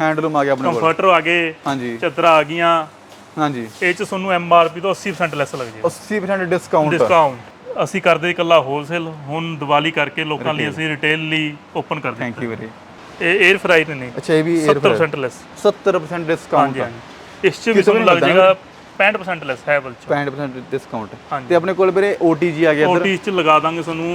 Handloom ਆ ਗਿਆ ਆਪਣੇ ਕੋਲ। ਕੰਫਰਟਰ ਆ ਗਏ ਹਾਂਜੀ। ਚਾਦਰਾਂ ਆ ਗਈਆਂ। ਹਾਂਜੀ। ਇਹ ਚ ਤੁਹਾਨੂੰ ਐਮਆਰਪੀ ਤੋਂ 80% ਲੈਸ ਲੱਗ ਜਾਏਗਾ। 80% ਡਿਸਕਾਊਂਟ ਡਿਸਕਾਊਂਟ ਅਸੀਂ ਕਰਦੇ ਇਕੱਲਾ ਹੋਲਸੇਲ ਹੁਣ ਦੀਵਾਲੀ ਕਰਕੇ ਲੋਕਾਂ ਲਈ ਅਸੀਂ ਰਿਟੇਲ ਲਈ ਓਪਨ ਕਰ ਥੈਂਕ ਯੂ ਵੀਰੇ ਦਿੱਤਾ ਇਹ 에ਅਰ ਫਰਾਈ ਨੇ ਅੱਛਾ ਇਹ ਵੀ 에ਅਰ 70% ਲੈਸ 70% ਡਿਸਕਾਊਂਟ ਹਾਂਜੀ ਇਸ ਚ ਵੀ ਤੁਹਾਨੂੰ ਲੱਗ ਜਾਏਗਾ 65% ਲੈਸ ਹੈਵਲ ਚ। 65% ਡਿਸਕਾਊਂਟ। ਤੇ ਆਪਣੇ ਕੋਲ ਵੀਰੇ OTG ਆ ਗਿਆ ਇੱਧਰ। ਓਟੀ ਚ ਲਗਾ ਦਾਂਗੇ ਤੁਹਾਨੂੰ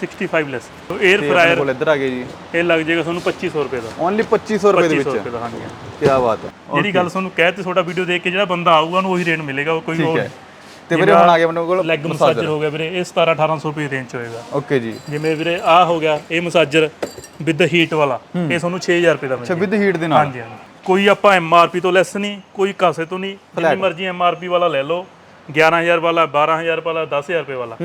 65 ਲੈਸ 에ਅਰ ਫਰਾਇਰ ਕੋਲ ਇੱਧਰ ਆ ਗਿਆ ਜੀ। ਇਹ ਲੱਗ ਜਾਏਗਾ ਤੁਹਾਨੂੰ 2500 ਰੁਪਏ ਦਾ। ਓਨਲੀ 2500 ਰੁਪਏ ਦੇ 2500 ਵਿੱਚ। ਰੁਪਏ ਦਾ ਹਾਂਜੀ। ਕੀ ਬਾਤ ਹੈ। ਜਿਹੜੀ ਗੱਲ ਤੁਹਾਨੂੰ ਕਹਿ ਤੇ ਤੁਹਾਡਾ ਵੀਡੀਓ ਦੇਖ ਕੇ ਜਿਹੜਾ ਬੰਦਾ ਆਊਗਾ ਉਹਨੂੰ ਉਹੀ ਰੇਟ ਮਿਲੇਗਾ ਉਹ ਕੋਈ ਹੋਰ ਤੇ ਵੀਰੇ ਹੁਣ ਆ ਗਿਆ ਆਪਣੇ ਕੋਲ ਲੈਗ ਮਸਾਜਰ। ਹੋ ਗਿਆ ਵੀਰੇ ਇਹ 17 1800 ਰੁਪਏ ਰੇਂਜ ਚ ਹੋਏਗਾ। ਓਕੇ ਜੀ। ਜਿਵੇਂ ਵੀਰੇ ਆ ਹੋ ਗਿਆ ਇਹ ਮਸਾਜਰ ਵਿਦ ਹੀਟ ਵਾਲਾ ਇਹ ਤੁਹਾਨੂੰ 6000 ਰੁਪਏ ਦਾ ਅੱਛਾ ਮਿਲੇਗਾ। ਵਿਦ ਹੀਟ ਦੇ ਨਾਲ। ਹਾਂਜੀ ਹਾਂਜੀ। ਕੋਈ ਆਪਾਂ ਐਮਆਰਪੀ ਤੋਂ ਲੈਸ ਨਹੀਂ ਕੋਈ ਕਾਸੇ ਤੋਂ ਨਹੀਂ ਜਿੰਨੀ ਮਰਜ਼ੀ ਐਮਆਰਪੀ ਵਾਲਾ ਲੈ ਲਓ 11000 ਵਾਲਾ 12000 ਵਾਲਾ 10000 ਰੁਪਏ ਵਾਲਾ।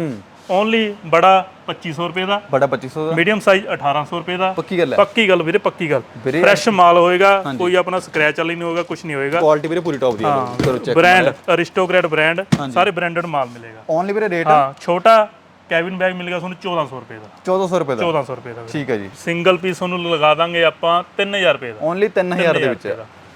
ਓਨਲੀ ਬੜਾ 2500 ਰੁਪਏ ਦਾ ਬੜਾ 2500 ਦਾ? ਮੀਡੀਅਮ ਸਾਈਜ਼ 1800 ਰੁਪਏ ਦਾ। ਪੱਕੀ ਗੱਲ ਹੈ। ਪੱਕੀ ਗੱਲ ਵੀਰੇ ਪੱਕੀ ਗੱਲ। ਫਰੈਸ਼ ਮਾਲ ਹੋਏਗਾ ਕੋਈ ਆਪਣਾ ਸਕ੍ਰੈਚ ਵਾਲੀ ਨਹੀਂ ਹੋਏਗਾ ਕੁਝ ਨਹੀਂ ਹੋਏਗਾ। ਕੁਆਲਿਟੀ ਵੀਰੇ ਪੂਰੀ ਟੌਪ ਦੀ ਹੈ ਕਰੋ ਚੈੱਕ ਬ੍ਰਾਂਡ ਅਰਿਸਟੋਕ੍ਰੈਟ ਬ੍ਰਾਂਡ ਸਾਰੇ ਬ੍ਰਾਂਡਡ ਮਾਲ ਮਿਲੇਗਾ। ਓਨਲੀ ਵੀਰੇ ਰੇਟ ਹਾਂ ਛੋਟਾ ਕੈਬਿਨ ਬੈਗ ਮਿਲੇਗਾ ਤੁਹਾਨੂੰ 1400 ਰੁਪਏ ਦਾ। 1400 ਰੁਪਏ ਦਾ? 1400 ਰੁਪਏ ਦਾ ਠੀਕ ਹੈ ਜੀ। ਸਿੰਗਲ ਪੀਸ ਤੁਹਾਨੂੰ ਲਗਾ ਦਾਂਗੇ ਆਪਾਂ 3000 ਰੁਪਏ ਦਾ। ਓਨਲੀ 3000 ਦੇ ਵਿੱਚ।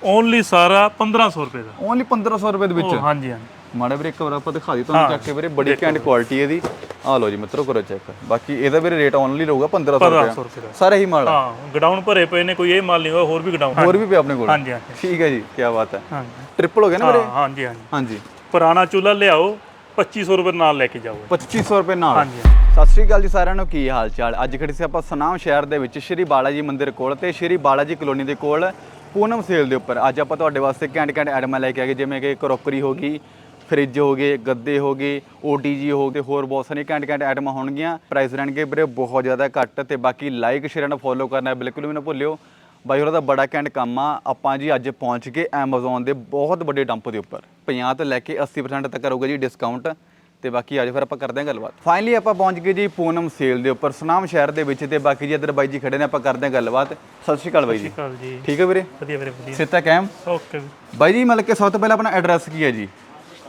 ਓਨਲੀ ਸਾਰਾ 1500 ਰੁਪਏ ਦਾ। ਓਨਲੀ 1500 ਰੁਪਏ ਦੇ ਵਿੱਚ। ਹਾਂਜੀ ਹਾਂਜੀ। ਮਾੜਾ ਵੀਰੇ ਇੱਕ ਵਾਰ ਆਪਾਂ ਦਿਖਾ ਦੀ ਤੁਹਾਨੂੰ ਚੱਕ ਕੇ ਵੀਰੇ ਬੜੀ ਕੈਂਡ ਕੁਆਲਿਟੀ ਇਹਦੀ। ਆ ਲਓ ਜੀ ਮਿੱਤਰੋ ਕਰੋ ਚੈੱਕ ਬਾਕੀ ਇਹਦਾ ਵੀਰੇ ਰੇਟ ਓਨਲੀ ਰਹੂਗਾ 1500 ਰੁਪਏ। 1500 ਰੁਪਏ ਦਾ। ਸਾਰਾ ਹੀ ਮਾਲ। ਹਾਂ ਗਡਾਊਨ ਭਰੇ ਪਏ ਨੇ ਕੋਈ ਇਹ ਮਾਲ ਨਹੀਂ ਹੋਇਆ ਹੋਰ ਵੀ ਗਡਾਊਨ ਹੋਰ ਵੀ ਪਿਆ ਆਪਣੇ ਕੋਲ? ਹਾਂਜੀ ਹਾਂਜੀ। ਠੀਕ ਹੈ ਜੀ ਕੀ ਬਾਤ ਹੈ। ਹਾਂਜੀ। ਟ੍ਰਿਪਲ ਹੋ ਗਿਆ ਨਾ ਹਾਂ, ਹਾਂਜੀ ਹਾਂਜੀ। ਹਾਂਜੀ। ਪੁਰਾਣਾ ਚੁੱਲ੍ਹਾ ਲਿਆਓ 2500 ਰੁਪਏ ਨਾਲ ਲੈ ਕੇ ਜਾਓ। 2500 ਰੁਪਏ ਨਾਲ? ਹਾਂਜੀ। ਸਤਿ ਸ਼੍ਰੀ ਅਕਾਲ ਜੀ ਸਾਰਿਆਂ ਨੂੰ ਕੀ ਹਾਲ ਚਾਲ? ਅੱਜ ਖੜੇ ਸੀ ਆਪਾਂ ਸਨਾਮ ਸ਼ਹਿਰ ਦੇ ਵਿੱਚ ਸ਼੍ਰੀ ਬਾਲਾਜੀ ਮੰਦਿਰ ਕੋਲ ਤੇ ਸ਼੍ਰੀ ਬਾਲਾਜੀ ਕਲੋਨੀ ਦੇ ਕੋਲ ਪੂਨਮ ਸੇਲ ਦੇ ਉੱਪਰ। ਅੱਜ ਆਪਾਂ ਤੁਹਾਡੇ ਵਾਸਤੇ ਘੈਂਟ ਘੈਂਟ ਐਡਮਾਂ ਲੈ ਕੇ ਆ ਗਏ ਜਿਵੇਂ ਕਿ ਕਰੋਕਰੀ ਹੋ ਗਈ ਫ੍ਰਿਜ ਹੋ ਗਏ ਗੱਦੇ ਹੋ ਗਏ OTG ਹੋ ਗਏ ਹੋਰ ਬਹੁਤ ਸਾਰੀਆਂ ਘੈਂਟ ਘੈਂਟ ਐਡਮਾਂ ਹੋਣਗੀਆਂ। ਪ੍ਰਾਈਸ ਰਹਿਣਗੇ ਵੀਰੇ ਬਹੁਤ ਜ਼ਿਆਦਾ ਘੱਟ ਤੇ ਬਾਕੀ ਲਾਈਕ ਸ਼ੇਅਰ ਨਾਲ ਫੋਲੋ ਕਰਨਾ ਬਿਲਕੁਲ ਵੀ ਨਾ ਭੁੱਲਿਓ। ਬਾਈ ਹੋਰਾਂ ਦਾ ਬੜਾ ਘੈਂਟ ਕੰਮ ਆ ਆਪਾਂ ਜੀ ਅੱਜ ਪਹੁੰਚ ਗਏ Amazon ਦੇ ਬਹੁਤ ਵੱਡੇ ਡੰਪ ਦੇ ਉੱਪਰ। 50 ਤੋਂ ਲੈ ਕੇ 80% ਤੱਕ ਰਹੂਗਾ ਜੀ ਡਿਸਕਾਊਂਟ ਤੇ ਬਾਕੀ ਅੱਜ ਫਿਰ ਆਪਾਂ ਕਰਦੇ ਹਾਂ ਗੱਲਬਾਤ। ਫਾਈਨਲੀ ਆਪਾਂ ਪਹੁੰਚ ਗਏ ਜੀ ਪੂਨਮ ਸੇਲ ਦੇ ਉੱਪਰ ਸੁਨਾਮ ਸ਼ਹਿਰ ਦੇ ਵਿੱਚ ਤੇ ਬਾਕੀ ਜੀ ਇੱਧਰ ਬਾਈ ਜੀ ਖੜੇ ਨੇ ਆਪਾਂ ਕਰਦੇ ਹਾਂ ਗੱਲਬਾਤ। ਸਤਿ ਸ਼੍ਰੀ ਅਕਾਲ ਬਾਈ ਜੀ। ਠੀਕ ਹੈ ਵੀਰੇ? ਵਧੀਆ ਵੀਰੇ ਵਧੀਆ। ਸਿੱਤਾ ਕੈਮ? ਓਕੇ ਬਾਈ ਜੀ ਮਤਲਬ ਕਿ ਸਭ ਤੋਂ ਪਹਿਲਾਂ ਆਪਣਾ ਐਡਰੈਸ ਕੀ ਹੈ ਜੀ?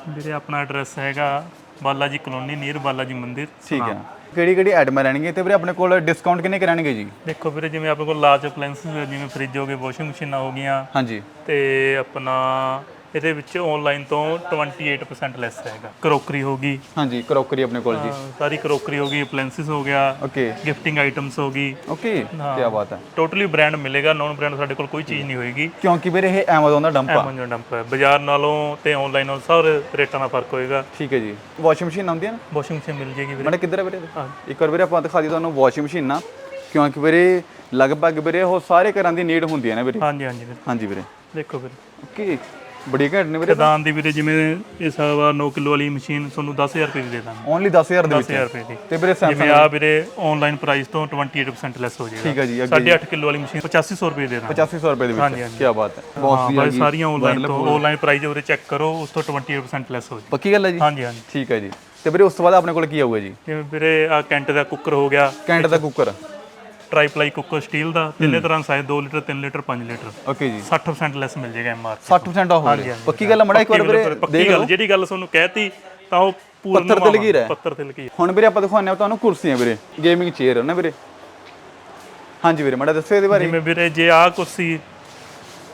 ਵੀਰੇ ਆਪਣਾ ਐਡਰੈਸ ਹੈਗਾ ਬਾਲਾਜੀ ਕਲੋਨੀ ਨੀਅਰ ਬਾਲਾਜੀ ਮੰਦਿਰ ਠੀਕ ਹੈ। ਕਿਹੜੀ ਕਿਹੜੀ ਐਡਮਾਂ ਰਹਿਣਗੀਆਂ ਤੇ ਵੀਰੇ ਆਪਣੇ ਕੋਲ ਡਿਸਕਾਊਂਟ ਕਿੰਨੇ ਕਰਨਗੇ ਜੀ? ਦੇਖੋ ਵੀਰੇ ਜਿਵੇਂ ਆਪਣੇ ਕੋਲ ਲਾਰਜ ਅਪਲਾਈਐਂਸਸ ਜਿਵੇਂ ਫ੍ਰਿਜ ਹੋ ਗਏ ਵਾਸ਼ਿੰਗ ਮਸ਼ੀਨਾਂ ਹੋ ਗਈਆਂ। ਹਾਂਜੀ। ਤੇ ਆਪਣਾ ਇਹਦੇ ਵਿੱਚ ਆਨਲਾਈਨ ਤੋਂ 28% ਲੈਸ ਹੈਗਾ। ਕਰੋਕਰੀ ਹੋ ਗਈ। ਹਾਂਜੀ ਕਰੋਕਰੀ ਆਪਣੇ ਕੋਲ ਜੀ। ਸਾਰੀ ਕਰੋਕਰੀ ਹੋ ਗਈ ਅਪਲਾਈਐਂਸਸ ਹੋ ਗਿਆ ਓਕੇ ਗਿਫਟਿੰਗ ਆਈਟਮਸ ਹੋ ਗਈ। ਓਕੇ ਕੀ ਬਾਤ ਹੈ। ਟੋਟਲੀ ਬ੍ਰਾਂਡ ਮਿਲੇਗਾ ਨੌਨ ਬ੍ਰਾਂਡ ਸਾਡੇ ਕੋਲ ਕੋਈ ਚੀਜ਼ ਨਹੀਂ ਹੋਏਗੀ। ਕਿਉਂਕਿ ਵੀਰੇ ਇਹ Amazon ਦਾ ਡੰਪ ਆ। ਐਮਾਜ਼ਨ ਡੰਪ ਹੈ। ਬਾਜ਼ਾਰ ਨਾਲੋਂ ਤੇ ਆਨਲਾਈਨ ਨਾਲੋਂ ਸਾਰੇ ਰੇਟਾਂ ਦਾ ਫ਼ਰਕ ਹੋਏਗਾ। ਠੀਕ ਹੈ ਜੀ। ਵਾਸ਼ਿੰਗ ਮਸ਼ੀਨ ਆਉਂਦੀ ਹੈ ਨਾ? ਵਾਸ਼ਿੰਗ ਮਸ਼ੀਨ ਮਿਲ ਜੇਗੀ ਵੀਰੇ। ਮੈਨੇ ਕਿੱਧਰ ਹੈ ਵੀਰੇ? ਇੱਕ ਵਾਰ ਵੀਰੇ ਆਪਾਂ ਦਿਖਾ ਦੀ ਤੁਹਾਨੂੰ ਵਾਸ਼ਿੰਗ ਮਸ਼ੀਨ ਨਾ ਕਿਉਂਕਿ ਵੀਰੇ ਲਗਭਗ ਵੀਰੇ ਉਹ ਸਾਰੇ ਘਰਾਂ ਦੀ ਨੀਡ ਹੁੰਦੀ ਹੈ ਨਾ ਵੀਰੇ? ਹਾਂਜੀ ਹਾਂਜੀ ਵੀਰੇ। ਹਾਂਜੀ ਵੀਰੇ। ਦੇਖੋ ਵੀਰੇ। ਓਕੇ ਬੜੀ ਘੈਂਟ ਨੇ ਵੀਰੇ। ਦਾਨ ਦੀ ਵੀਰੇ ਜਿਵੇਂ ਇਹ ਸਵਾ 9 ਕਿਲੋ ਵਾਲੀ ਮਸ਼ੀਨ ਤੁਹਾਨੂੰ 10000 ਰੁਪਏ ਦੀ ਦੇ ਦਾਂਗੇ। ਓਨਲੀ 10000 ਦੇ ਵਿੱਚ 10000 ਰੁਪਏ ਦੀ। ਤੇ ਵੀਰੇ Samsung ਜਿਵੇਂ ਆ ਵੀਰੇ ਆਨਲਾਈਨ ਪ੍ਰਾਈਸ ਤੋਂ 28% ਲੈਸ ਹੋ ਜਾਏਗਾ। ਠੀਕ ਹੈ ਜੀ ਅੱਗੇ 8.5 ਕਿਲੋ ਵਾਲੀ ਮਸ਼ੀਨ 8500 ਰੁਪਏ ਦੇ ਦਾਂਗੇ। 8500 ਰੁਪਏ ਦੇ ਵਿੱਚ ਕੀ ਬਾਤ ਹੈ। ਬਹੁਤ ਵਧੀਆ ਜੀ ਸਾਰੀਆਂ ਆਨਲਾਈਨ ਤੋਂ ਆਨਲਾਈਨ ਪ੍ਰਾਈਸ ਉਰੇ ਚੈੱਕ ਕਰੋ ਉਸ ਤੋਂ 28% ਲੈਸ ਹੋ ਜਾਏ ਪੱਕੀ ਗੱਲ ਹੈ ਜੀ? ਹਾਂਜੀ ਹਾਂਜੀ। ਠੀਕ ਹੈ ਜੀ। ਤੇ ਵੀਰੇ ਉਸ ਤੋਂ ਬਾਅਦ ਆਪਣੇ ਕੋਲ ਕੀ ਆਊਗਾ ਜੀ? ਜਿਵੇਂ ਵੀਰੇ ਆ ਕੈਂਟ ਦਾ ਕੁੱਕਰ ਹੋ ਗਿਆ। ਕੈਂਟ ਦਾ ਕੁੱਕਰ ਟ੍ਰਾਈਪਲਾਈ ਕੁੱਕਰ ਸਟੀਲ ਦਾ ਤਿੰਨੇ ਤਰ੍ਹਾਂ size 2 litre 3 litre 5 litre. Okay ਜੀ। 60% ਲੈਸ ਮਿਲ ਜਾਏਗਾ ਐਮਆਰ 60% ਆਫ ਹੋ ਗਿਆ ਪੱਕੀ ਗੱਲ ਮੜਾ ਇੱਕ ਵਾਰ ਵੀਰੇ ਪੱਕੀ ਗੱਲ। ਜਿਹੜੀ ਗੱਲ ਤੁਹਾਨੂੰ ਕਹਿਤੀ ਤਾਂ ਉਹ ਪੂਰਨ ਪੱਥਰ ਤੇ ਲਗੀ ਰਿਹਾ। ਪੱਤਰ ਤੇ ਲਗੀ। ਹੁਣ ਵੀਰੇ ਆਪਾਂ ਦਿਖਾਉਂਦੇ ਹਾਂ ਤੁਹਾਨੂੰ ਕੁਰਸੀਆਂ ਵੀਰੇ। ਗੇਮਿੰਗ ਚੇਅਰ ਨਾ ਵੀਰੇ। ਹਾਂਜੀ ਵੀਰੇ ਮੜਾ ਦੱਸੋ ਇਹਦੇ ਬਾਰੇ। ਜਿਵੇਂ ਵੀਰੇ ਜੇ ਆ ਕੁਰਸੀ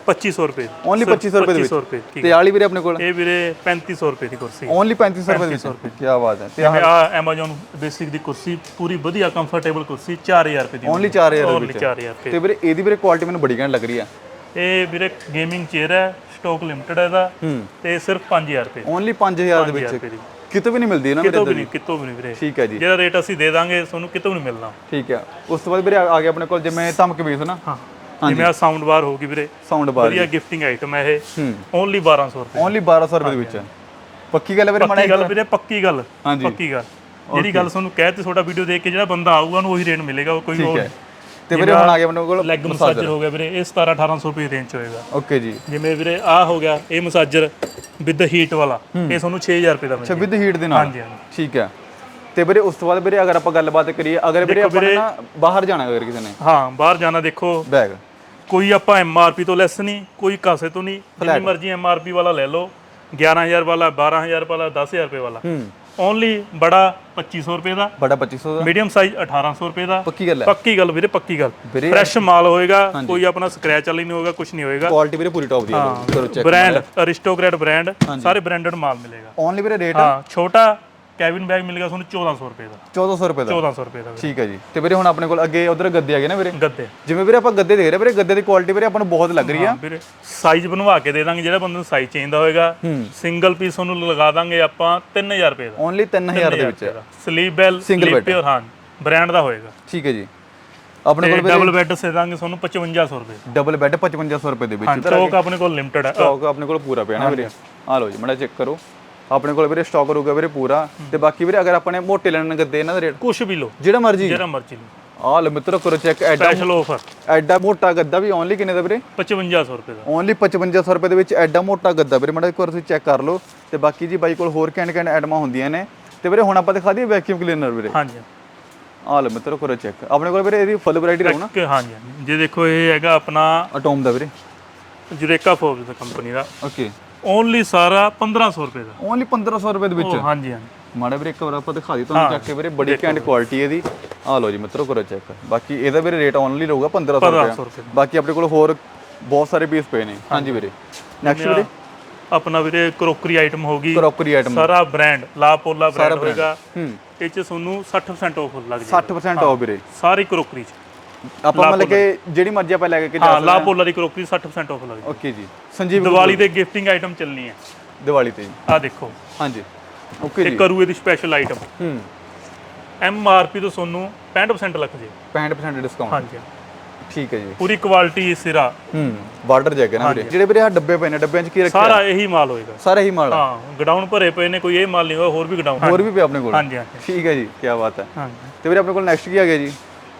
2500 ਰੁਪਏ ਦੀ। ਓਨਲੀ 2500 ਰੁਪਏ ਦੇ 2500 ਵਿੱਚ? ਰੁਪਏ ਤੇ ਆਲੀ ਵੀਰੇ ਆਪਣੇ ਕੋਲ? ਇਹ ਵੀਰੇ 3500 ਰੁਪਏ ਦੀ ਕੁਰਸੀ। ਓਨਲੀ 3500 ਰੁਪਏ ਦੇ ਵਿੱਚ? ਕੀ ਬਾਤ ਹੈ। ਤੇ ਆ Amazon ਬੇਸਿਕ ਦੀ ਕੁਰਸੀ ਪੂਰੀ ਵਧੀਆ ਕੰਫਰਟੇਬਲ ਕੁਰਸੀ 4000 ਰੁਪਏ ਦੀ ਓਨਲੀ 4000 ਦੇ ਓਨਲੀ ਵਿੱਚ। 4000 ਰੁਪਏ। ਤੇ ਵੀਰੇ ਇਹਦੀ ਵੀਰੇ ਕੁਆਲਿਟੀ ਮੈਨੂੰ ਬੜੀ ਘੈਂਟ ਲੱਗ ਰਹੀ ਆ। ਇਹ ਵੀਰੇ ਗੇਮਿੰਗ ਚੇਅਰ ਹੈ ਸਟਾਕ ਲਿਮਟਿਡ ਹੈ ਹੂੰ। ਤੇ ਸਿਰਫ 5000 ਰੁਪਏ ਓਨਲੀ 5000 ਦੇ 5000 ਵਿੱਚ ਰੁਪਏ ਦੀ। ਕਿਤੋਂ ਵੀ ਨਹੀਂ ਮਿਲਦੀ ਨਾ ਵੀਰੇ ਕਿਤੋਂ ਵੀ ਕਿਤੋਂ ਵੀ ਨਹੀਂ ਵੀਰੇ। ਦੀ। ਠੀਕ ਹੈ ਜੀ। ਜਿਹੜਾ ਰੇਟ ਅਸੀਂ ਦੇ ਦਾਂਗੇ ਤੁਹਾਨੂੰ ਕਿਤੋਂ ਨਹੀਂ ਮਿਲਣਾ। ਠੀਕ ਹੈ। ਉਸ ਤੋਂ ਬਾਅਦ ਵੀਰੇ ਆ ਗਿਆ ਆਪਣੇ ਕੋਲ ਜਿਵੇਂ ਧਮਕ ਬੇਸ ਨਾ। ਹਾਂ। ਜਿਵੇਂ ਆ ਸਾਊਂਡ ਬਾਰ ਹੋਗੀ ਵੀਰੇ। ਸਾਊਂਡ ਬਾਰ ਵਧੀਆ ਗਿਫਟਿੰਗ ਆਈਟਮ ਹੈ ਇਹ। ਓਨਲੀ 1200 ਰੁਪਏ। ਓਨਲੀ 1200 ਰੁਪਏ ਦੇ ਵਿੱਚ। ਪੱਕੀ ਗੱਲ ਹੈ ਵੀਰੇ ਪੱਕੀ ਗੱਲ ਵੀਰੇ ਪੱਕੀ ਗੱਲ। ਹਾਂਜੀ। ਪੱਕੀ ਗੱਲ। ਜਿਹੜੀ ਗੱਲ ਤੁਹਾਨੂੰ ਕਹਿ ਤੇ ਤੁਹਾਡਾ ਵੀਡੀਓ ਦੇਖ ਕੇ ਜਿਹੜਾ ਬੰਦਾ ਆਊਗਾ ਉਹਨੂੰ ਉਹੀ ਰੇਟ ਮਿਲੇਗਾ ਕੋਈ ਹੋਰ ਤੇ ਵੀਰੇ ਹੁਣ ਆ ਗਿਆ ਆਪਣੇ ਕੋਲ ਲੈਗ ਮਸਾਜਰ ਹੋ ਗਿਆ ਵੀਰੇ ਇਹ 17 1800 ਰੁਪਏ ਰੇਂਜ ਚ ਹੋਏਗਾ। ਓਕੇ ਜੀ। ਜਿਵੇਂ ਵੀਰੇ ਆ ਹੋ ਗਿਆ ਇਹ ਮਸਾਜਰ ਵਿਦ ਹੀਟ ਵਾਲਾ। ਇਹ ਤੁਹਾਨੂੰ 6000 ਰੁਪਏ ਦਾ ਮਿਲੇਗਾ ਅੱਛਾ ਵਿਦ ਹੀਟ ਦੇ ਨਾਲ? ਹਾਂਜੀ ਹਾਂਜੀ। ਠੀਕ ਹੈ। ਤੇ ਵੀਰੇ ਉਸ ਤੋਂ ਬਾਅਦ ਵੀਰੇ ਅਗਰ ਆਪਾਂ ਗੱਲਬਾਤ ਕਰੀਏ ਅਗਰ ਵੀਰੇ ਆਪਾਂ ਨੇ ਨਾ ਬਾਹਰ ਜਾਣਾ ਅਗਰ ਕਿਸੇ ਨੇ। ਹਾਂ ਬਾਹਰ ਜਾਣਾ ਦੇਖੋ। ਬੈਗ। ਕੋਈ ਆਪਾਂ ਐਮਆਰਪੀ ਤੋਂ ਲੈਸ ਨਹੀਂ ਕੋਈ ਕਾਸੇ ਤੋਂ ਨਹੀਂ। ਜਿੰਨੀ ਮਰਜ਼ੀ ਐਮਆਰਪੀ ਵਾਲਾ ਲੈ ਲਓ 11000 ਵਾਲਾ 12000 ਵਾਲਾ 10000 ਰੁਪਏ ਵਾਲਾ। ਓਨਲੀ ਬੜਾ 2500 ਰੁਪਏ ਦਾ ਬੜਾ 2500 ਦਾ। ਮੀਡੀਅਮ ਸਾਈਜ਼ 1800 ਰੁਪਏ ਦਾ। ਪੱਕੀ ਗੱਲ ਹੈ। ਪੱਕੀ ਗੱਲ ਵੀਰੇ ਪੱਕੀ ਗੱਲ। ਫਰੈਸ਼ ਮਾਲ ਹੋਏਗਾ ਕੋਈ ਆਪਣਾ ਸਕ੍ਰੈਚ ਵਾਲੀ ਨਹੀਂ ਹੋਏਗਾ ਕੁਝ ਨਹੀਂ ਹੋਏਗਾ। ਕੁਆਲਿਟੀ ਵੀਰੇ ਪੂਰੀ ਟੌਪ ਦੀ ਹੈ ਕਰੋ ਚੈੱਕ ਬ੍ਰਾਂਡ ਅਰਿਸਟੋਕ੍ਰੈਟ ਬ੍ਰਾਂਡ ਸਾਰੇ ਬ੍ਰਾਂਡਡ ਮਾਲ ਮਿਲੇਗਾ। ਓਨਲੀ ਵੀਰੇ ਰੇਟ ਹਾਂ ਛੋਟਾ ਕੈਬਿਨ ਬੈਗ ਮਿਲੇਗਾ ਤੁਹਾਨੂੰ 1400 ਰੁਪਏ ਦਾ। 1400 ਰੁਪਏ ਦਾ? 1400 ਰੁਪਏ ਦਾ ਵੀਰੇ। ਠੀਕ ਹੈ ਜੀ। ਤੇ ਵੀਰੇ ਹੁਣ ਆਪਣੇ ਕੋਲ ਅੱਗੇ ਉਧਰ ਗੱਦੇ ਆ ਗਏ ਨਾ ਵੀਰੇ? ਗੱਦੇ। ਜਿਵੇਂ ਵੀਰੇ ਆਪਾਂ ਗੱਦੇ ਦੇਖ ਰਹੇ ਵੀਰੇ ਗੱਦੇ ਦੀ ਕੁਆਲਿਟੀ ਵੀਰੇ ਆਪਾਂ ਨੂੰ ਬਹੁਤ ਲੱਗ ਰਹੀ ਆ। ਹਾਂ ਵੀਰੇ ਸਾਈਜ਼ ਬਣਵਾ ਕੇ ਦੇ ਦਾਂਗੇ ਜਿਹੜਾ ਬੰਦੇ ਨੂੰ ਸਾਈਜ਼ ਚਾਹੀਦਾ ਹੋਏਗਾ। ਸਿੰਗਲ ਪੀਸ ਤੁਹਾਨੂੰ ਲਗਾ ਦਾਂਗੇ ਆਪਾਂ 3000 ਰੁਪਏ ਦਾ। ਓਨਲੀ 3000 ਦੇ ਵਿੱਚ। Sleepwell Single sleep bed। Pure ਹਾਂ ਬ੍ਰਾਂਡ ਦਾ ਹੋਏਗਾ। ਠੀਕ ਹੈ ਜੀ। ਆਪਣੇ ਕੋਲ ਡਬਲ ਬੈੱਡ ਸੇ ਦਾਂਗੇ ਤੁਹਾਨੂੰ 5500 ਰੁਪਏ ਡਬਲ ਬੈੱਡ 5500 ਰੁਪਏ ਦੇ ਵਿੱਚ ਚੌਕ ਆਪਣੇ ਕੋਲ ਲਿਮਟਿਡ ਹੈ ਸਟਾਕ ਆਪਣੇ ਕੋਲ ਪੂਰਾ ਪਿਆ ਨਾ ਵੀਰੇ। ਆ ਲਓ ਜੀ ਮੜਾ ਚੈੱਕ ਕਰੋ। ਆਪਣੇ ਕੋਲ ਵੀਰੇ ਸਟਾਕ ਰਹੂਗਾ ਵੀਰੇ ਪੂਰਾ। ਤੇ ਬਾਕੀ ਵੀਰੇ ਅਗਰ ਆਪਾਂ ਨੇ ਮੋਟੇ ਲੈਣ ਗੱਦੇ ਇਹਨਾਂ ਦਾ ਰੇਟ ਕੁਝ ਵੀ ਲੋ ਜਿਹੜਾ ਮਰਜ਼ੀ। ਜਿਹੜਾ ਮਰਜ਼ੀ ਲਓ। ਆ ਲਓ ਮਿੱਤਰੋ ਕਰੋ ਚੈੱਕ ਐਡਾ ਸਪੈਸ਼ਲ ਆਫਰ ਐਡਾ ਮੋਟਾ ਗੱਦਾ ਵੀ ਓਨਲੀ ਕਿੰਨੇ ਦਾ ਵੀਰੇ? 5500 ਰੁਪਏ ਦਾ। ਓਨਲੀ 5500 ਰੁਪਏ ਦੇ ਵਿੱਚ ਐਡਾ ਮੋਟਾ ਗੱਦਾ ਵੀਰੇ। ਮੜਾ ਇੱਕ ਵਾਰ ਤੁਸੀਂ ਚੈੱਕ ਕਰ ਲਓ। ਤੇ ਬਾਕੀ ਜੀ ਬਾਈ ਕੋਲ ਹੋਰ ਕੈਂਡ ਕੈਂਡ ਐਡਮਾਂ ਹੁੰਦੀਆਂ ਨੇ। ਤੇ ਵੀਰੇ ਹੁਣ ਆਪਾਂ ਦਿਖਾ ਦਈਏ ਵੈਕਿਊਮ ਕਲੀਨਰ ਵੀਰੇ। ਹਾਂਜੀ। ਆ ਲਓ ਮਿੱਤਰੋ ਕਰੋ ਚੈੱਕ ਆਪਣੇ ਕੋਲ ਵੀਰੇ ਇਹਦੀ ਫੁੱਲ ਵੈਰਾਈਟੀ ਰਹੂ ਨਾ। ਹਾਂਜੀ। ਜੇ ਦੇਖੋ ਇਹ ਹੈਗਾ ਆਪਣਾ ਅਟੋਮ ਦਾ ਵੀਰੇ। ਜੁਰੇਕਾ ਫੋਰਬਸ ਦਾ ਕੰਪਨੀ ਦਾ। ਓਕੇ ਓਨਲੀ ਸਾਰਾ 1500 ਰੁਪਏ ਦਾ। ਓਨਲੀ 1500 ਰੁਪਏ ਦੇ ਵਿੱਚ? ਉਹ ਹਾਂਜੀ ਹਾਂਜੀ। ਮਾੜਾ ਵੀਰੇ ਇੱਕ ਵਾਰ ਆਪਾਂ ਦਿਖਾ ਦੀ ਤੁਹਾਨੂੰ ਚੱਕ ਕੇ ਵੀਰੇ ਬੜੀ ਕੈਂਡ ਕੁਆਲਿਟੀ ਇਹਦੀ। ਆ ਲਓ ਜੀ ਮਿੱਤਰੋ ਕਰੋ ਚੈੱਕ ਬਾਕੀ ਇਹਦਾ ਵੀਰੇ ਰੇਟ ਓਨਲੀ ਰਹੂਗਾ 1500 1500 ਰੁਪਏ। ਬਾਕੀ ਆਪਣੇ ਕੋਲ ਹੋਰ ਬਹੁਤ ਸਾਰੇ ਪੀਸ ਪਏ ਨੇ। ਹਾਂਜੀ ਵੀਰੇ। ਨੈਕਸਟ ਵੀਰੇ? ਆਪਣਾ ਵੀਰੇ ਕਰੋਕਰੀ ਆਈਟਮ ਹੋਗੀ ਕਰੋਕਰੀ ਆਈਟਮ ਸਾਰਾ ਬ੍ਰਾਂਡ ਲਾਪੋਲਾ ਬ੍ਰਾਂਡ ਹੋਏਗਾ। ਹੂੰ। ਇਹ ਚ ਤੁਹਾਨੂੰ 60% ਆਫ ਲੱਗ ਜਾਏਗਾ। 60% ਆਫ ਵੀਰੇ। ਸਾਰੀ ਕਰੋਕਰੀ ਚ। ਆਪਾਂ ਮਤਲਬ ਕਿ ਜਿਹੜੀ ਮਰਜ਼ੀ ਆਪਾਂ ਲੈ ਕੇ ਜਾ ਹਾਂ। ਲਾਪੋਲਾ ਦੀ ਕਰੋਕਰੀ 60% ਆਫ ਲੱਗ ਓਕੇ ਜੀ। ਸੰਜੀਵ ਦੀਵਾਲੀ ਤੇ ਗਿਫਟਿੰਗ ਆਈਟਮ ਚੱਲਣੀ ਹੈ। ਦੀਵਾਲੀ ਤੇ। ਜੀ ਆ ਦੇਖੋ। ਹਾਂਜੀ। ਓਕੇ ਤੇ ਜੀ। ਕਰੂਏ ਦੀ ਸਪੈਸ਼ਲ ਆਈਟਮ ਹੂੰ। ਐਮ ਆਰ ਪੀ ਤੋਂ ਤੁਹਾਨੂੰ 65% ਲੱਗ ਜੇ। 65% ਡਿਸਕਾਊਂਟ ਹਾਂਜੀ। ਠੀਕ ਹੈ ਜੀ। ਪੂਰੀ ਕੁਆਲਿਟੀ ਸਿਰਾ। ਹੂੰ। ਬਾਰਡਰ ਜੈਕ ਹੈ ਨਾ ਵੀਰੇ। ਜਿਹੜੇ ਵੀਰੇ ਆ ਡੱਬੇ ਪਏ ਨੇ ਡੱਬਿਆਂ 'ਚ ਕੀ ਰੱਖਿਆ? ਸਾਰਾ ਇਹੀ ਮਾਲ ਹੋਏਗਾ। ਸਾਰਾ ਹੀ ਮਾਲ। ਹਾਂ ਗਡਾਊਨ ਭਰੇ ਪਏ ਨੇ ਕੋਈ ਇਹ ਮਾਲ ਨਹੀਂ ਹੋਇਆ ਹੋਰ ਵੀ ਗਡਾਊਨ ਹੋਰ ਵੀ ਪਿਆ ਆਪਣੇ ਕੋਲ? ਹਾਂਜੀ ਠੀਕ ਹੈ ਜੀ ਕੀ ਬਾਤ ਹੈ। ਤੇ ਵੀਰੇ ਆਪਣੇ ਕੋਲ ਨੈਕਸਟ ਕੀ ਆ ਗਿਆ ਜੀ?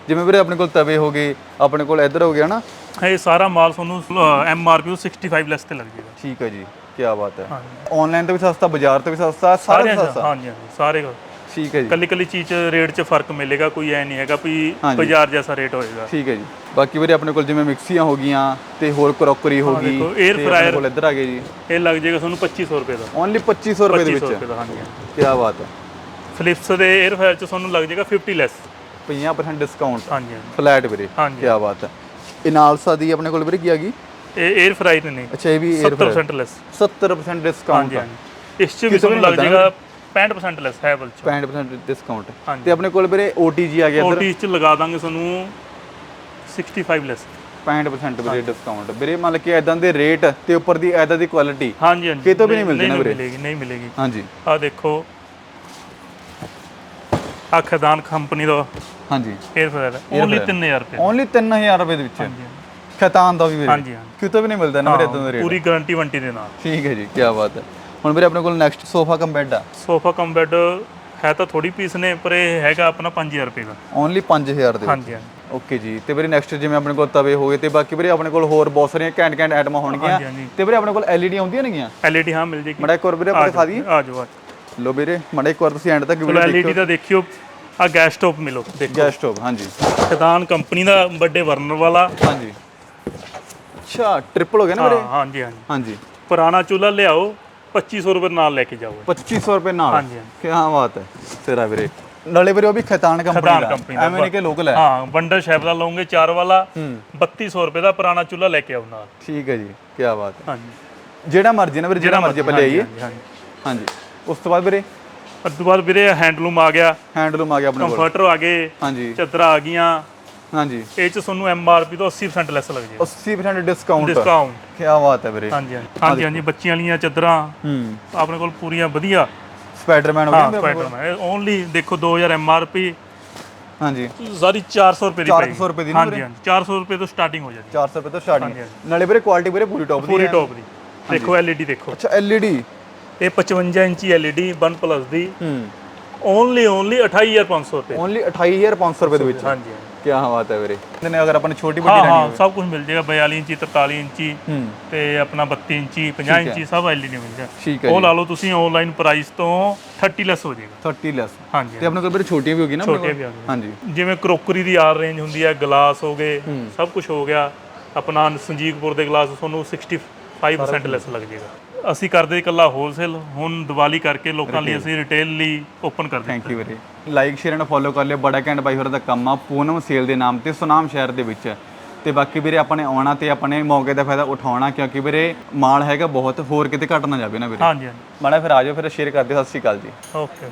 ਜਿਵੇਂ ਵੀਰੇ ਆਪਣੇ ਕੋਲ ਤਵੇ ਹੋ ਗਏ ਆਪਣੇ ਕੋਲ ਇੱਧਰ ਹੋ ਗਿਆ ਨਾ। ਇਹ ਸਾਰਾ ਮਾਲ ਤੁਹਾਨੂੰ ਐਮ ਆਰ ਪੀ 65 ਲੈਸ ਤੇ ਲੱਗ ਜਾਏਗਾ। ਠੀਕ ਹੈ ਜੀ ਕੀ ਬਾਤ ਹੈ। ਆਨਲਾਈਨ ਤੇ ਵੀ ਸਸਤਾ ਬਾਜ਼ਾਰ ਤੇ ਵੀ ਸਸਤਾ ਸਾਰਾ ਸਸਤਾ। ਹਾਂਜੀ ਹਾਂਜੀ ਸਾਰੇ ਠੀਕ ਹੈ ਜੀ। ਕੱਲੀ ਕੱਲੀ ਚੀਜ਼ 'ਚ ਰੇਟ 'ਚ ਫ਼ਰਕ ਮਿਲੇਗਾ ਕੋਈ ਐ ਨਹੀਂ ਹੈਗਾ ਵੀ। ਬਾਜ਼ਾਰ ਜੈਸਾ ਰੇਟ ਹੋਏਗਾ। ਠੀਕ ਹੈ ਜੀ। ਬਾਕੀ ਵੀਰੇ ਆਪਣੇ ਕੋਲ ਜਿਵੇਂ ਮਿਕਸੀਆਂ ਹੋ ਗਈਆਂ ਤੇ ਹੋਰ ਕਰੋਕਰੀ ਹੋ ਗਈ ਦੇਖੋ, ਆਪਣੇ ਕੋਲ ਇੱਧਰ ਆ ਗਏ ਜੀ। ਇਹ ਲੱਗ ਜਾਏਗਾ ਤੁਹਾਨੂੰ 2500 ਰੁਪਏ ਦਾ। ਓਨਲੀ 2500 ਰੁਪਏ ਦੇ 2500 ਵਿੱਚ ਰੁਪਏ ਦਾ ਹਾਂਜੀ। ਕੀ ਬਾਤ ਹੈ। ਫਿਲਿਪਸ ਦੇ 에ਅਰ ਫਾਇਰ 'ਚ ਤੁਹਾਨੂੰ ਲੱਗ ਜਾਏਗਾ 50 ਲੈਸ 50% ਡਿਸਕਾਊਂਟ ਹਾਂਜੀ ਹਾਂਜੀ। ਫਲੈਟ ਵੀਰੇ ਹਾਂਜੀ। ਕੀ ਬਾਤ ਹੈ। ਇਹ ਨਾਲ ਸਾਦੀ ਆਪਣੇ ਕੋਲ ਵੀਰੇ ਕੀ ਆ ਗਈ? ਇਹ 에ਅਰ ਫਰਾਈ ਤੇ ਨਹੀਂ। ਅੱਛਾ ਇਹ ਵੀ 에ਅਰ 70% ਲੈਸ 70% ਡਿਸਕਾਊਂਟ ਹਾਂਜੀ ਹਾਂਜੀ। ਇਸ 'ਚ ਵੀ ਤੁਹਾਨੂੰ ਲੱਗ ਜਾਏਗਾ 65% ਲੈਸ ਹੈਵਲ 'ਚ। 65% ਡਿਸਕਾਊਂਟ ਹਾਂਜੀ। ਤੇ ਆਪਣੇ ਕੋਲ ਵੀਰੇ OTG ਆ ਗਿਆ ਇੱਧਰ। OT 'ਚ ਲਗਾ ਦਾਂਗੇ ਤੁਹਾਨੂੰ 65 ਲੈਸ 65% ਵੀਰੇ ਡਿਸਕਾਊਂਟ ਵੀਰੇ ਮੰਨ ਕਿ ਇਦਾਂ ਦੇ ਰੇਟ ਤੇ ਉੱਪਰ ਦੀ ਇਦਾਂ ਦੀ ਕੁਆਲਿਟੀ ਹਾਂਜੀ ਹਾਂਜੀ। ਕਿਤੋਂ ਵੀ ਨਹੀਂ ਮਿਲਦੀ ਨਾ ਵੀਰੇ। ਮਿਲੇਗੀ ਨਹੀਂ ਮਿਲੇਗੀ। ਹਾਂਜੀ। ਆ ਦੇਖੋ। ਆ ਖਦਾਨ ਕੰਪਨੀ ਦਾ ਹਾਂਜੀ। 에ਅਰ ਫਰਾਇਰ ਓਨਲੀ 3000 ਰੁਪਏ। ਓਨਲੀ 3000 ਰੁਪਏ ਦੇ ਵਿੱਚ। ਹਾਂਜੀ ਖਤਾਨ ਦਾ ਵੀ ਵੀਰੇ। ਹਾਂਜੀ ਕਿਤੋਂ ਵੀ ਨਹੀਂ ਮਿਲਦਾ ਨਾ ਵੀਰੇ ਇਦਾਂ ਦੇ ਰੇਟ ਪੂਰੀ ਗਾਰੰਟੀ ਵਾਰੰਟੀ ਦੇ ਨਾਲ। ਠੀਕ ਹੈ ਜੀ ਕੀ ਬਾਤ ਹੈ। ਹੁਣ ਵੀਰੇ ਆਪਣੇ ਕੋਲ ਨੈਕਸਟ ਸੋਫਾ ਕਮ ਬੈੱਡ ਆ। ਸੋਫਾ ਕਮ ਬੈੱਡ ਹੈ ਤਾਂ ਥੋੜੀ ਪੀਸ ਨੇ ਪਰ ਇਹ ਹੈਗਾ ਆਪਣਾ 5000 ਰੁਪਏ ਦਾ। ਓਨਲੀ 5000 ਦੇ ਹਾਂਜੀ ਓਕੇ ਜੀ ਤੇ ਵੀਰੇ ਨੈਕਸਟ ਜਿਵੇਂ ਆਪਣੇ ਕੋਲ ਤਵੇ ਹੋ ਗਏ ਤੇ ਬਾਕੀ ਵੀਰੇ ਆਪਣੇ ਕੋਲ ਹੋਰ ਬਹੁਤ ਸਾਰੀਆਂ ਕੈਂਟ ਕੈਂਟ ਆਈਟਮਾਂ ਹੋਣਗੀਆਂ। ਤੇ ਵੀਰੇ ਆਪਣੇ ਕੋਲ LED ਆਉਂਦੀਆਂ ਨੇਗੀਆਂ ਐਲਈਡੀ ਹਾਂ ਮਿਲ ਜੇਗੀ। ਮੜਾ ਇੱਕ ਵਾਰ ਵੀਰੇ ਆਪਾਂ ਦਿਖਾ ਦਈਏ। ਆ ਜਾਓ। ਲੋ ਵੀਰੇ ਮੜਾ ਇੱਕ ਵਾਰ ਤੁਸੀਂ ਐਂਡ ਤੱਕ ਵੀਡੀਓ ਐਲਈਡੀ ਦਾ ਦੇਖਿਓ। ਆ ਗੈਸ ਸਟੋਪ ਮਿਲੋ ਦੇਖੋ। ਗੈਸ ਸਟੋਵ ਹਾਂਜੀ। ਖਦਾਨ ਕੰਪਨੀ ਦਾ ਵੱਡੇ ਬਰਨਰ ਵਾਲਾ। ਹਾਂਜੀ। ਅੱਛਾ ਟ੍ਰਿਪਲ ਹੋ ਗਿਆ ਨਾ ਹਾਂ ਵੀਰੇ ਹਾਂਜੀ ਹਾਂਜੀ। ਹਾਂਜੀ। ਪੁਰਾਣਾ ਚੁੱਲ੍ਹਾ ਲਿਆਓ 2500 ਰੁਪਏ ਨਾਲ ਲੈ ਕੇ ਜਾਓ। 2500 ਰੁਪਏ ਨਾਲ? ਹਾਂਜੀ, ਹਾਂਜੀ। ਕੀ ਬਾਤ ਹੈ। ਤੇਰਾ ਵੀਰੇ। ਨਾਲੇ ਵੀਰੇ ਉਹ ਵੀ ਖੈਤਾਨ ਕੰਪਨੀ ਖਦਾਨ ਦਾ। ਕੰਪਨੀ ਦਾ। ਐਵੇਂ ਨਹੀਂ ਕਿ ਲੋਕਲ ਹੈ? ਹਾਂ ਬੰਡਲ ਸ਼ੈਪ ਦਾ ਲਓਗੇ ਚਾਰ ਵਾਲਾ। ਹੂੰ। 3200 ਰੁਪਏ ਦਾ ਪੁਰਾਣਾ ਚੁੱਲ੍ਹਾ ਲੈ ਕੇ ਆਓ ਨਾਲ। ਠੀਕ ਹੈ ਜੀ ਕੀ ਬਾਤ ਹੈ। ਹਾਂਜੀ। ਜਿਹੜਾ ਮਰਜ਼ੀ ਨਾ ਵੀਰੇ ਜਿਹੜਾ ਮਰਜ਼ੀ ਹਾਂਜੀ ਹਾਂਜੀ। ਹਾਂਜੀ। ਉਸ ਤੋਂ ਬਾਅਦ ਵੀਰੇ ਉਸ ਤੋਂ ਬਾਅਦ ਵੀਰੇ ਹੈਂਡਲੂਮ ਆ ਗਿਆ। ਹੈਂਡਲੂਮ ਆ ਗਿਆ ਆਪਣੇ ਕੋਲ। ਕੰਫਰਟਰ ਆ ਗਏ ਹਾਂਜੀ। ਚਾਦਰਾਂ ਆ ਗਈਆਂ। ਹਾਂਜੀ। ਇਹ ਚ ਤੁਹਾਨੂੰ ਐਮਆਰਪੀ ਤੋਂ 80% ਲੈਸ ਲੱਗ ਜਾਏਗਾ। 80% ਡਿਸਕਾਊਂਟ ਡਿਸਕਾਊਂਟ ਕੀ ਬਾਤ ਹੈ ਵੀਰੇ। ਹਾਂਜੀ ਹਾਂਜੀ। ਹਾਂਜੀ ਬੱਚਿਆਂ ਵਾਲੀਆਂ ਚਾਦਰਾਂ। ਹੂੰ। ਆਪਣੇ ਕੋਲ ਪੂਰੀਆਂ ਵਧੀਆ। ਸਪਾਈਡਰਮੈਨ ਹੋ ਗਿਆ ਸਪਾਈਡਰਮੈਨ ਓਨਲੀ ਦੇਖੋ 2000 ਐਮਆਰਪੀ ਹਾਂਜੀ। ਸਾਰੀ 400 ਰੁਪਏ ਦੀ 400 ਰੁਪਏ ਦੀ ਹਾਂਜੀ ਹਾਂਜੀ। 400 ਰੁਪਏ ਤੋਂ ਸਟਾਰਟਿੰਗ ਹੋ ਜਾਂਦੀ। 400 ਰੁਪਏ ਤੋਂ ਸਟਾਰਟਿੰਗ ਨਾਲੇ ਵੀਰੇ ਕੁਆਲਿਟੀ ਵੀਰੇ ਪੂਰੀ ਟੌਪ ਦੀ ਪੂਰੀ ਟੌਪ ਦੀ। ਦੇਖੋ ਐਲਈਡੀ ਦੇਖੋ। ਅੱਛਾ LED ਇਹ 55 ਇੰਚੀ ਐਲਈਡੀ 1 ਪਲੱਸ ਦੀ। ਹੂੰ। ਓਨਲੀ ਓਨਲੀ 28500 ਰੁਪਏ। ਓਨਲੀ 28500 ਰੁਪਏ ਦੇ ਵਿੱਚ। ਹਾਂਜੀ ਕੀ ਬਾਤ ਹੈ ਵੀਰੇ। ਨੇ ਅਗਰ ਆਪਾਂ ਨੂੰ ਛੋਟੀ ਵੱਡੀ ਹਾਂ ਲੈਣੀ ਸਭ ਕੁਝ ਮਿਲ ਜਾਏਗਾ 42 ਇੰਚੀ 43 ਇੰਚੀ ਹੂੰ। ਤੇ ਆਪਣਾ 32 ਇੰਚੀ 50 ਇੰਚੀ ਸਭ ਐਲਈਡੀ ਮਿਲ ਜਾਏ। ਉਹ ਲਾ ਲਓ ਤੁਸੀਂ ਆਨਲਾਈਨ ਪ੍ਰਾਈਸ ਤੋਂ 30 ਲੈਸ ਹੋ ਜਾਏਗਾ। 30 ਲੈਸ ਹਾਂਜੀ ਤੇ ਆਪਣੇ ਕੋਲ ਵੀਰੇ ਛੋਟੀਆਂ ਵੀ ਹੋਗੀ ਨਾ ਛੋਟੀਆਂ? ਵੀ। ਹਾਂਜੀ। ਜਿਵੇਂ ਕਰੋਕਰੀ ਦੀ ਆਰ ਰੇਂਜ ਹੁੰਦੀ ਹੈ ਗਲਾਸ ਹੋ ਗਏ ਸਭ ਕੁਝ ਹੋ ਗਿਆ। ਆਪਣਾ ਸੰਜੀਵਪੁਰ ਦੇ ਗਲਾਸ ਤੁਹਾਨੂੰ 65% ਲੈਸ ਲੱਗ ਜਾਏਗਾ। ਅਸੀਂ ਕਰਦੇ ਇਕੱਲਾ ਹੋਲਸੇਲ ਹੁਣ ਦੀਵਾਲੀ ਕਰਕੇ ਲੋਕਾਂ ਲਈ ਅਸੀਂ ਰਿਟੇਲ ਲਈ ਓਪਨ ਕਰ ਦਿੱਤਾ। ਥੈਂਕ ਯੂ ਵੀਰੇ। ਲਾਈਕ ਸ਼ੇਅਰ ਐਂਡ ਫੋਲੋ ਕਰ ਲਿਓ। ਬੜਾ ਘੈਂਟ ਬਾਈ ਹੋਰ ਦਾ ਕੰਮ ਆ। ਪੂਨਮ ਸੇਲ ਦੇ ਨਾਮ ਤੇ ਸੁਨਾਮ ਸ਼ਹਿਰ ਦੇ ਵਿੱਚ। ਤੇ ਬਾਕੀ ਵੀਰੇ ਆਪਾਂ ਨੇ ਆਉਣਾ ਤੇ ਆਪਣੇ ਮੌਕੇ ਦਾ ਫਾਇਦਾ ਉਠਾਉਣਾ ਕਿਉਂਕਿ ਵੀਰੇ ਮਾਲ ਹੈਗਾ ਬਹੁਤ ਹੋਰ ਕਿਤੇ ਘਟ ਨਾ ਜਾਵੇ ਨਾ ਵੀਰੇ। ਹਾਂਜੀ ਹਾਂਜੀ। ਮਾੜਾ ਫਿਰ ਆ ਜਾਓ ਫਿਰ ਸ਼ੇਅਰ ਕਰਦੇ। ਸਤਿ ਸ਼੍ਰੀ ਅਕਾਲ ਜੀ। ਓਕੇ